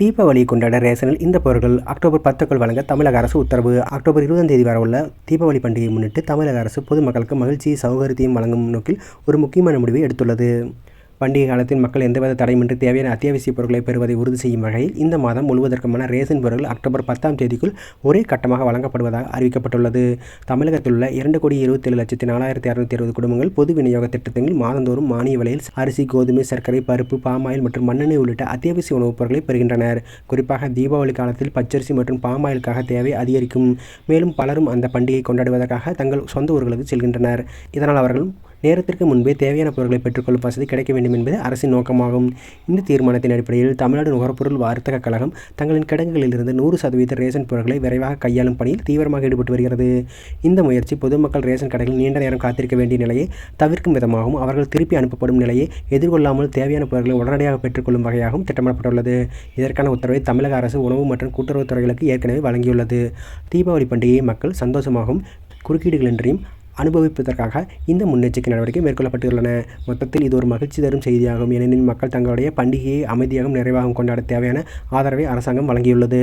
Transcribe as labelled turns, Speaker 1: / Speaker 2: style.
Speaker 1: தீபாவளி கொண்டாட ரேஷனில் இந்த பொருட்கள் அக்டோபர் பத்துக்குள் வழங்க தமிழக அரசு உத்தரவு. அக்டோபர் இருபதாம் தேதி வரவுள்ள தீபாவளி பண்டிகையை முன்னிட்டு தமிழக அரசு பொதுமக்களுக்கு மகிழ்ச்சியை சௌகரியத்தையும் வழங்கும் நோக்கில் ஒரு முக்கியமான முடிவை எடுத்துள்ளது. பண்டிகை காலத்தில் மக்கள் எந்தவித தடையின்றி தேவையான அத்தியாவசிய பொருட்களை பெறுவதை உறுதி செய்யும் வகையில் இந்த மாதம் முழுவதற்குமான ரேஷன் பொருட்கள் அக்டோபர் பத்தாம் தேதிக்குள் ஒரே கட்டமாக வழங்கப்படுவதாக அறிவிக்கப்பட்டுள்ளது. தமிழகத்தில் உள்ள இரண்டு கோடி இருபத்தேழு லட்சத்தி நாலாயிரத்தி அறுநூத்தி இருபது குடும்பங்கள் பொது விநியோக திட்டத்தில் மாதந்தோறும் மானிய விலையில் அரிசி கோதுமை சர்க்கரை பருப்பு பாமாயில் மற்றும் மண்ணெண்ணெய் உள்ளிட்ட அத்தியாவசிய உணவுப் பொருட்களை பெறுகின்றனர். குறிப்பாக தீபாவளி காலத்தில் பச்சரிசி மற்றும் பாமாயிலுக்காக தேவை அதிகரிக்கும். மேலும் பலரும் அந்த பண்டிகை கொண்டாடுவதற்காக தங்கள் சொந்த ஊர்களுக்கு செல்கின்றனர். இதனால் அவர்கள் நேரத்திற்கு முன்பே தேவையான பொருட்களை பெற்றுக்கொள்ளும் வசதி கிடைக்க வேண்டும் என்பது அரசின் நோக்கமாகும். இந்த தீர்மானத்தின் அடிப்படையில் தமிழ்நாடு நுகர்பொருள் வர்த்தக கழகம் தங்களின் கிடங்குகளிலிருந்து நூறு சதவீத ரேஷன் பொருட்களை விரைவாக கையாளும் பணியில் தீவிரமாக ஈடுபட்டு வருகிறது. இந்த முயற்சி பொதுமக்கள் ரேஷன் கடைகளில் நீண்ட நேரம் காத்திருக்க வேண்டிய நிலையை தவிர்க்கும் விதமாகவும் அவர்கள் திருப்பி அனுப்பப்படும் நிலையை எதிர்கொள்ளாமல் தேவையான பொருட்களை உடனடியாக பெற்றுக்கொள்ளும் வகையாகவும் திட்டமிடப்பட்டுள்ளது. இதற்கான உத்தரவை தமிழக அரசு உணவு மற்றும் கூட்டுறவுத்துறைகளுக்கு ஏற்கனவே வழங்கியுள்ளது. தீபாவளி பண்டிகையை மக்கள் சந்தோஷமாகவும் குறுக்கீடுகளின்றியும் அனுபவிப்பதற்காக இந்த முன்னெச்சரிக்கை நடவடிக்கை மேற்கொள்ளப்பட்டுள்ளன. மொத்தத்தில் இது ஒரு மகிழ்ச்சி தரும் செய்தியாகும். ஏனெனில் மக்கள் தங்களுடைய பண்டிகையை அமைதியாகவும் நிறைவாகவும் கொண்டாட தேவையான ஆதரவை அரசாங்கம் வழங்கியுள்ளது.